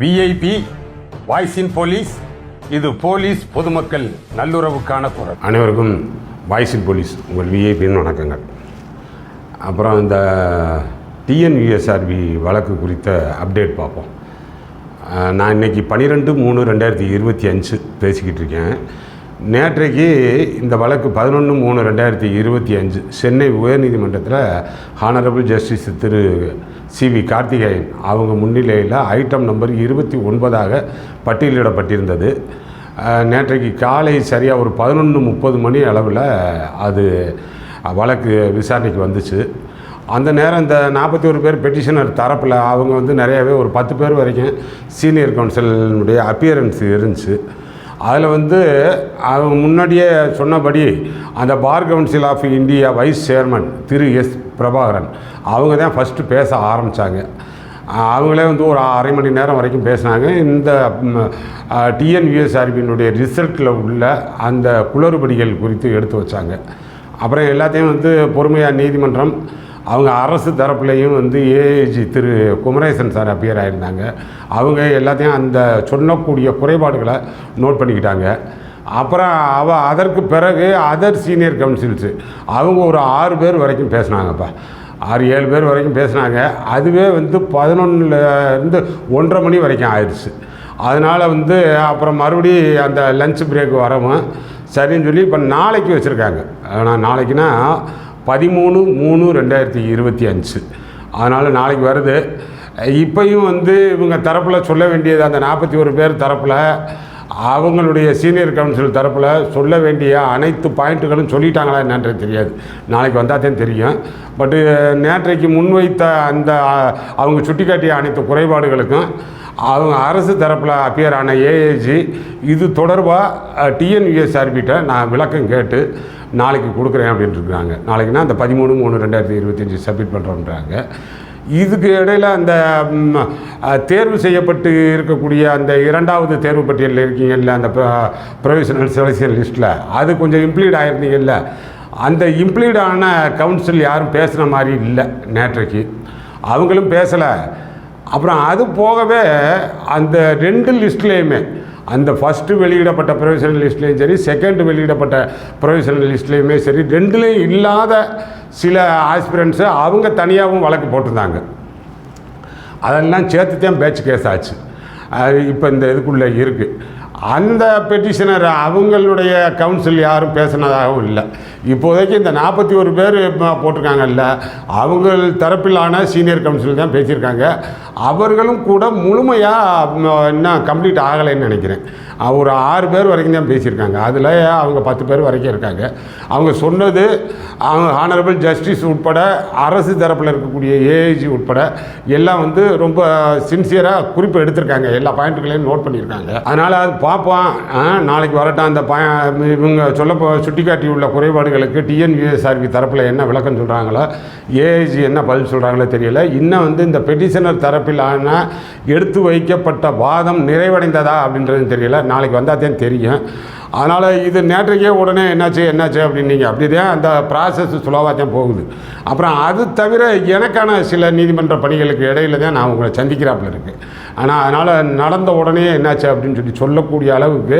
VIP voice in police இது police பொதுமக்கள் நல்லுறவுக்கான குரல். அனைவருக்கும் வாய்ஸ் இன் போலீஸ் உங்கள் விஐபின்னு வணக்கங்கள். அப்புறம் இந்த டிஎன்யூஎஸ்ஆர்பி வழக்கு குறித்த அப்டேட் பார்ப்போம். நான் இன்னைக்கு பன்னிரெண்டு மூணு ரெண்டாயிரத்தி இருபத்தி அஞ்சு பேசிக்கிட்டு இருக்கேன். நேற்றைக்கு இந்த வழக்கு பதினொன்று மூணு ரெண்டாயிரத்தி இருபத்தி அஞ்சு சென்னை உயர்நீதிமன்றத்தில் honourable justice Thiru C V Karthikeyan அவங்க முன்னிலையில் ஐட்டம் நம்பர் இருபத்தி ஒன்பதாக பட்டியலிடப்பட்டிருந்தது. நேற்றைக்கு காலை சரியாக ஒரு பதினொன்று முப்பது மணி அளவில் அது வழக்கு விசாரணைக்கு வந்துச்சு. அந்த நேரம் இந்த நாற்பத்தி ஒரு பேர் பெட்டிஷனர் தரப்பில் அவங்க வந்து நிறையாவே ஒரு பத்து பேர் வரைக்கும் சீனியர் கவுன்சிலினுடைய அப்பியரன்ஸ் இருந்துச்சு. அதில் வந்து அவங்க முன்னாடியே சொன்னபடி அந்த bar council of India vice chairman Thiru S Prabhakaran அவங்க தான் ஃபஸ்ட்டு பேச ஆரம்பித்தாங்க அவங்களே வந்து ஒரு அரை மணி நேரம் வரைக்கும் பேசினாங்க. இந்த டிஎன்யூஎஸ்ஆர்பியினுடைய ரிசல்ட்டில் உள்ள அந்த குளறுபடிகள் குறித்து எடுத்து வச்சாங்க. அப்புறம் எல்லாத்தையும் வந்து பொறுமையாக நீதிமன்றம் அவங்க அரசு தரப்புலேயும் வந்து AAG Thiru Kumaresan sir appear ஆகியிருந்தாங்க அவங்க எல்லாத்தையும் அந்த சொல்லக்கூடிய குறைபாடுகளை நோட் பண்ணிக்கிட்டாங்க. அப்புறம் அவ அதற்கு பிறகு அதர் சீனியர் கவுன்சில்ஸு அவங்க ஒரு ஆறு பேர் வரைக்கும் பேசினாங்கப்பா. ஆறு ஏழு பேர் வரைக்கும் பேசினாங்க. அதுவே வந்து பதினொன்றுலேருந்து ஒன்றரை மணி வரைக்கும் ஆயிடுச்சு. அதனால் வந்து அப்புறம் மறுபடி அந்த லஞ்ச் பிரேக் வரவும் சரின்னு சொல்லி இப்போ நாளைக்கு வச்சுருக்காங்க. ஆனால் நாளைக்குன்னா பதிமூணு மூணு ரெண்டாயிரத்தி இருபத்தி அஞ்சு. அதனால் நாளைக்கு வருது. இப்பையும் வந்து இவங்க தரப்பில் சொல்ல வேண்டியது அந்த நாற்பத்தி ஒரு பேர் தரப்பில் அவங்களுடைய சீனியர் கவுன்சில் தரப்பில் சொல்ல வேண்டிய அனைத்து பாயிண்ட்டுகளும் சொல்லிட்டாங்களா என்னன்றது தெரியாது. நாளைக்கு வந்தால் தான் தெரியும். பட்டு நேற்றைக்கு முன்வைத்த அந்த அவங்க அவங்க சுட்டிக்காட்டிய அனைத்து குறைபாடுகளுக்கும் அவங்க அரசு தரப்பில் அப்பியர் ஆன ஏஏஜி இது தொடர்பாக டிஎன்யூஎஸ்ஆர்பிட்ட நான் விளக்கம் கேட்டு நாளைக்கு கொடுக்குறேன் அப்படின்ட்டு இருக்காங்க. நாளைக்குன்னா அந்த பதிமூணு மூணு ரெண்டாயிரத்தி இருபத்தஞ்சி சப்மிட் பண்ணுறோன்றாங்க இதுக்கு இடையில் அந்த தேர்வு செய்யப்பட்டு இருக்கக்கூடிய அந்த இரண்டாவது தேர்வு பட்டியலில் இருக்கீங்கல்ல அந்த ப்ரொவிஷனல் செலெக்ஷன் லிஸ்ட்டில் அது கொஞ்சம் இம்ப்ளீட் ஆகிருந்தீங்கல்ல அந்த இம்ப்ளீட் ஆன கவுன்சில் யாரும் பேசுன மாதிரி இல்லை நேற்றைக்கு. அவங்களும் பேசலை. அப்புறம் அது போகவே அந்த ரெண்டு லிஸ்ட்லேயுமே அந்த ஃபஸ்ட்டு வெளியிடப்பட்ட ப்ரொவிஷனல் லிஸ்ட்லேயும் சரி செகண்ட் வெளியிடப்பட்ட ப்ரொவிஷனல் லிஸ்ட்லேயுமே சரி ரெண்டுலேயும் இல்லாத சில ஆஸ்பிரண்ட்ஸு அவங்க தனியாகவும் வழக்கு போட்டிருந்தாங்க. அதெல்லாம் சேர்த்து தான் பேச்சு கேஸ் ஆச்சு. அது இப்போ இந்த இதுக்குள்ளே இருக்குது அந்த பெட்டிஷனர் அவங்களுடைய கவுன்சில் யாரும் பேசினதாகவும் இல்லை. இப்போதைக்கு இந்த நாற்பத்தி ஒரு பேர் போட்டிருக்காங்கல்ல அவங்க தரப்பிலான சீனியர் கவுன்சில் தான் பேசியிருக்காங்க. அவர்களும் கூட முழுமையாக இன்னும் கம்ப்ளீட் ஆகலைன்னு நினைக்கிறேன். ஒரு ஆறு பேர் வரைக்கும் தான் பேசியிருக்காங்க. அதில் அவங்க பத்து பேர் வரைக்கும் இருக்காங்க. அவங்க சொன்னது அவங்க ஹானரபிள் ஜஸ்டிஸ் உட்பட அரசு தரப்பில் இருக்கக்கூடிய ஏஐஜி உட்பட எல்லாம் வந்து ரொம்ப சின்சியராக குறிப்பு எடுத்திருக்காங்க. எல்லா பாயிண்ட்டுகளையும் நோட் பண்ணியிருக்காங்க. அதனால் அது பார்ப்போம். ஆ, நாளைக்கு வரட்டும். அந்த பய இவங்க சொல்ல சுட்டிக்காட்டி உள்ள குறைபாடுகளுக்கு டிஎன்யூஎஸ்ஆர்பி தரப்பில் என்ன விளக்கம் சொல்கிறாங்களோ ஏஐஜி என்ன பதில் சொல்கிறாங்களோ தெரியல. இன்னும் வந்து இந்த பெட்டிஷனர் தரப்பிலான எடுத்து வைக்கப்பட்ட வாதம் நிறைவடைந்ததா அப்படின்றது தெரியல. நாளைக்கு வந்தால் தான் தெரியும். அதனால் இது நேற்றைக்கே உடனே என்னாச்சு என்னாச்சு அப்படின்னீங்க அப்படி தான் அந்த ப்ராசஸ் சுலோவாக தான் போகுது. அப்புறம் அது தவிர எனக்கான சில நீதிமன்ற பணிகளுக்கு இடையில தான் நான் உங்களை சந்திக்கிறாப்புல இருக்குது ஆனால் அதனால் நடந்த உடனே என்னாச்சு அப்படின்னு சொல்லி சொல்லக்கூடிய அளவுக்கு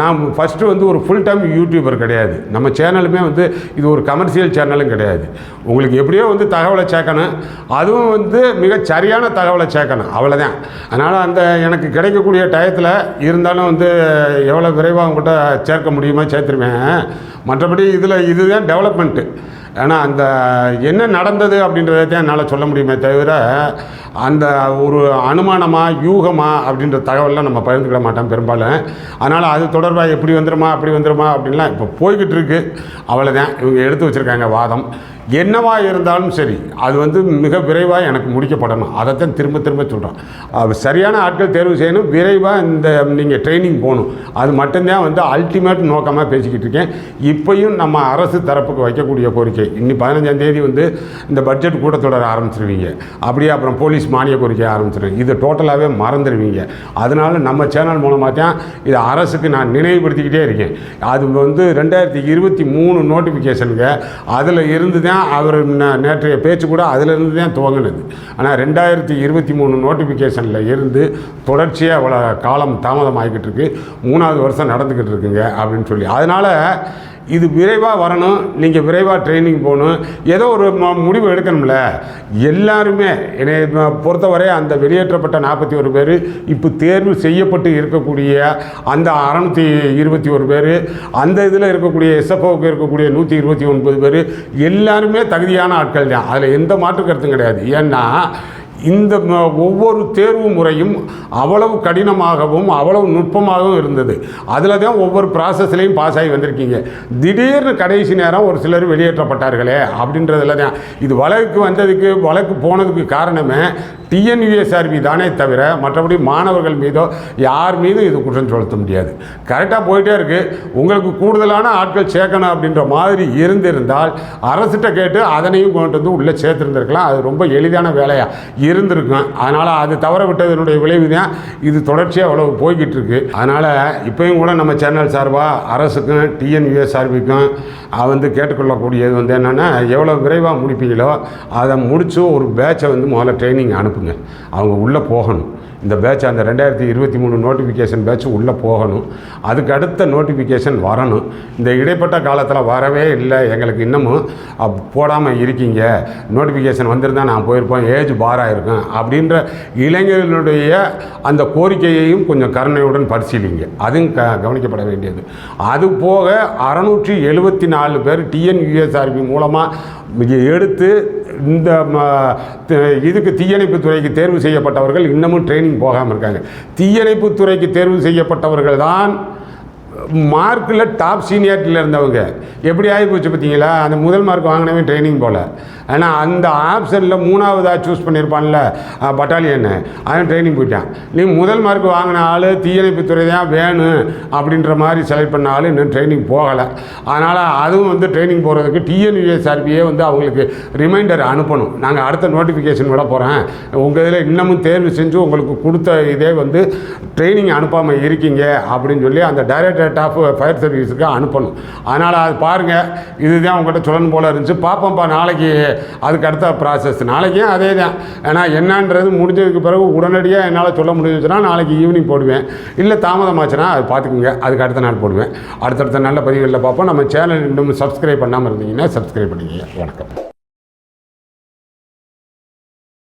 நான் ஃபஸ்ட்டு வந்து ஒரு ஃபுல் டைம் யூடியூபர் கிடையாது. நம்ம சேனலுமே வந்து இது ஒரு கமர்ஷியல் சேனலும் கிடையாது. உங்களுக்கு எப்படியோ வந்து தகவலை சேர்க்கணும். அதுவும் வந்து மிக சரியான தகவலை சேர்க்கணும். அவ்வளோதான் அதனால் அந்த எனக்கு கிடைக்கக்கூடிய டயத்தில் இருந்தாலும் வந்து எவ்வளோ விரைவாக உங்கள்கிட்ட சேர்க்க முடியுமா சேர்த்துருவேன். மற்றபடி இதில் இதுதான் டெவலப்மெண்ட்டு ஏன்னா அந்த என்ன நடந்தது அப்படின்றத தான் என்னால் சொல்ல முடியுமே தவிர அந்த ஒரு அனுமானமாக யூகமா அப்படின்ற தகவல்லாம் நம்ம பகிர்ந்துக்கிட மாட்டோம் பெரும்பாலும். அதனால் அது தொடர்பாக எப்படி வந்துருமா அப்படி வந்துருமா அப்படின்லாம் இப்போ போய்கிட்டு இருக்கு அவ்வளோதான் இவங்க எடுத்து வச்சுருக்காங்க வாதம். என்னவா இருந்தாலும் சரி அது வந்து மிக விரைவாக எனக்கு முடிக்கப்படணும். அதைத்தான் திரும்ப திரும்ப சொல்கிறேன் சரியான ஆட்கள் தேர்வு செய்யணும். விரைவாக இந்த நீங்கள் ட்ரைனிங் போகணும். அது மட்டும்தான் வந்து அல்டிமேட் நோக்கமாக பேசிக்கிட்டு இருக்கேன் இப்பையும் நம்ம அரசு தரப்புக்கு வைக்கக்கூடிய கோரிக்கை இன்னி பதினஞ்சாம் தேதி வந்து இந்த பட்ஜெட் கூட்டத்தொடர் ஆரம்பிச்சிருவீங்க. அப்படியே அப்புறம் போலீஸ் மானிய கோரிக்கை ஆரம்பிச்சிருவீங்க. இது டோட்டலாகவே மறந்துடுவீங்க அதனால நம்ம சேனல் மூலமாக தான் இது அரசுக்கு நான் நினைவுபடுத்திக்கிட்டே இருக்கேன். அது வந்து ரெண்டாயிரத்தி இருபத்தி மூணு நோட்டிஃபிகேஷனுங்க அதில் இருந்து தான் அவர் நேற்றைய பேச்சு கூட அதிலிருந்து தான் துவங்கினது. ஆனால் ரெண்டாயிரத்தி இருபத்தி மூணு நோட்டிஃபிகேஷனில் இருந்து தொடர்ச்சியாக அவ்வளோ காலம் தாமதம் ஆகிக்கிட்டு இருக்கு. மூணாவது வருஷம் நடந்துக்கிட்டு இருக்குங்க அப்படின்னு சொல்லி. அதனால் இது விரைவாக வரணும். நீங்கள் விரைவாக ட்ரைனிங் போகணும். ஏதோ ஒரு முடிவு எடுக்கணும்ல. எல்லாருமே என்னை பொறுத்தவரை அந்த வெளியேற்றப்பட்ட நாற்பத்தி ஒரு பேர் இப்போ தேர்வு செய்யப்பட்டு இருக்கக்கூடிய அந்த அறநூற்றி இருபத்தி ஒரு பேர் அந்த இதில் இருக்கக்கூடிய எஸ்எஃப்ஓக்கு இருக்கக்கூடிய நூற்றி இருபத்தி ஒன்பது பேர் எல்லாருமே தகுதியான ஆட்கள் தான். அதில் எந்த மாற்று கருத்தும் கிடையாது. ஏன்னா இந்த ஒவ்வொரு தேர்வு முறையும் அவ்வளவு கடினமாகவும் அவ்வளவு நுட்பமாகவும் இருந்தது. அதில் தான் ஒவ்வொரு ப்ராசஸ்லேயும் பாஸ் ஆகி வந்திருக்கீங்க. திடீர்னு கடைசி நேரம் ஒரு சிலர் வெளியேற்றப்பட்டார்களே அப்படின்றதுல தான். இது வழக்கு வந்ததுக்கு வழக்கு போனதுக்கு காரணமே டிஎன்யூஎஸ்ஆர்பி தானே தவிர மற்றபடி மாணவர்கள் மீதோ யார் மீதும் இது குற்றம் செலுத்த முடியாது. கரெக்டாக போயிட்டே இருக்குது உங்களுக்கு கூடுதலான ஆட்கள் சேர்க்கணும் அப்படின்ற மாதிரி இருந்திருந்தால் அரசிட்ட கேட்டு அதனையும் கொண்டு வந்து உள்ளே சேர்த்துருந்துருக்கலாம். அது ரொம்ப எளிதான வேலையாக இருந்திருக்கும். அதனால் அது தவற விட்டதனுடைய விளைவு தான் இது தொடர்ச்சியாக அவ்வளோ போய்கிட்டு இருக்கு அதனால் இப்பயும் கூட நம்ம சேனல் சார்பாக அரசுக்கும் டிஎன்யூஎஸ்ஆர்பிக்கும் வந்து கேட்டுக்கொள்ளக்கூடியது வந்து என்னென்னா எவ்வளோ விரைவாக முடிப்பீங்களோ அதை முடித்து ஒரு பேட்சை வந்து முதல்ல ட்ரைனிங் அனுப்புங்க. அவங்க உள்ளே போகணும். இந்த பேட்ச் அந்த ரெண்டாயிரத்தி இருபத்தி மூணு நோட்டிஃபிகேஷன் பேட்ச் உள்ளே போகணும். அதுக்கு அடுத்த நோட்டிஃபிகேஷன் வரணும். இந்த இடைப்பட்ட காலத்தில் வரவே இல்லை எங்களுக்கு இன்னமும். போடாமல் இருக்கீங்க. நோட்டிஃபிகேஷன் வந்திருந்தால் நான் போயிருப்போம். ஏஜ் பாராக இருக்கும் அப்படின்ற இளைஞர்களுடைய அந்த கோரிக்கையையும் கொஞ்சம் கருணையுடன் பரிசீலிங்க. அதுவும் க கவனிக்கப்பட வேண்டியது. அது போக அறநூற்றி எழுபத்தி நாலு பேர் டிஎன்யூஎஸ்ஆர்பி மூலமாக எடுத்து இந்த ம, இதுக்கு தீயணைப்பு துறைக்கு தேர்வு செய்யப்பட்டவர்கள் இன்னமும் ட்ரைனிங் போகாமல் இருக்காங்க. தீயணைப்பு துறைக்கு தேர்வு செய்யப்பட்டவர்கள் தான் மார்க்கில் டாப் சீனியாரிட்டியில் இருந்தவங்க. எப்படி ஆகி போச்சு பார்த்தீங்களா? அந்த முதல் மார்க் வாங்கினவே ட்ரைனிங் போல். ஆனால் அந்த ஆப்ஷனில் மூணாவதாக சூஸ் பண்ணியிருப்பான்ல பட்டாலியன்னு அவன் ட்ரைனிங் போயிட்டான். நீ முதல் மார்க் வாங்கின ஆள் தீயணைப்புத்துறை தான் வேணும் அப்படின்ற மாதிரி செலக்ட் பண்ண ஆள் இன்னும் ட்ரைனிங் போகலை. அதனால் அதுவும் வந்து ட்ரைனிங் போகிறதுக்கு டிஎன்யூஎஸ்ஆர்பியே வந்து அவங்களுக்கு ரிமைண்டர் அனுப்பணும். நாங்கள் அடுத்த நோட்டிஃபிகேஷன் விட போகிறேன் உங்கள் இதில் இன்னமும் தேர்வு செஞ்சு உங்களுக்கு கொடுத்த இதே வந்து ட்ரைனிங் அனுப்பாமல் இருக்கீங்க அப்படின்னு சொல்லி அந்த டைரக்டரேட் ஆஃப் ஃபயர் சர்வீஸுக்கு அனுப்பணும். அதனால் அது பாருங்கள் இதுதான் உங்கள்கிட்ட சொல்லணும் போல இருந்துச்சு. பார்ப்போம்ப்பா நாளைக்கு அதுக்கு அடுத்த ப்ராசஸ் நாளைக்கும் அதே தான் ஏன்னா என்னன்றது முடிஞ்சதுக்கு பிறகு உடனடியாக என்னால் சொல்ல முடிஞ்சுச்சுன்னா நாளைக்கு ஈவினிங் போடுவேன். இல்லை தாமதமாச்சுன்னா அது பார்த்துக்குங்க அதுக்கு அடுத்த நாள் போடுவேன். அடுத்தடுத்த நல்ல பதிவுகளில் பார்ப்போம் நம்ம சேனல் இன்னும் சப்ஸ்கிரைப் பண்ணாமல் இருந்தீங்கன்னா சப்ஸ்கிரைப் பண்ணிக்கங்க. வணக்கம்.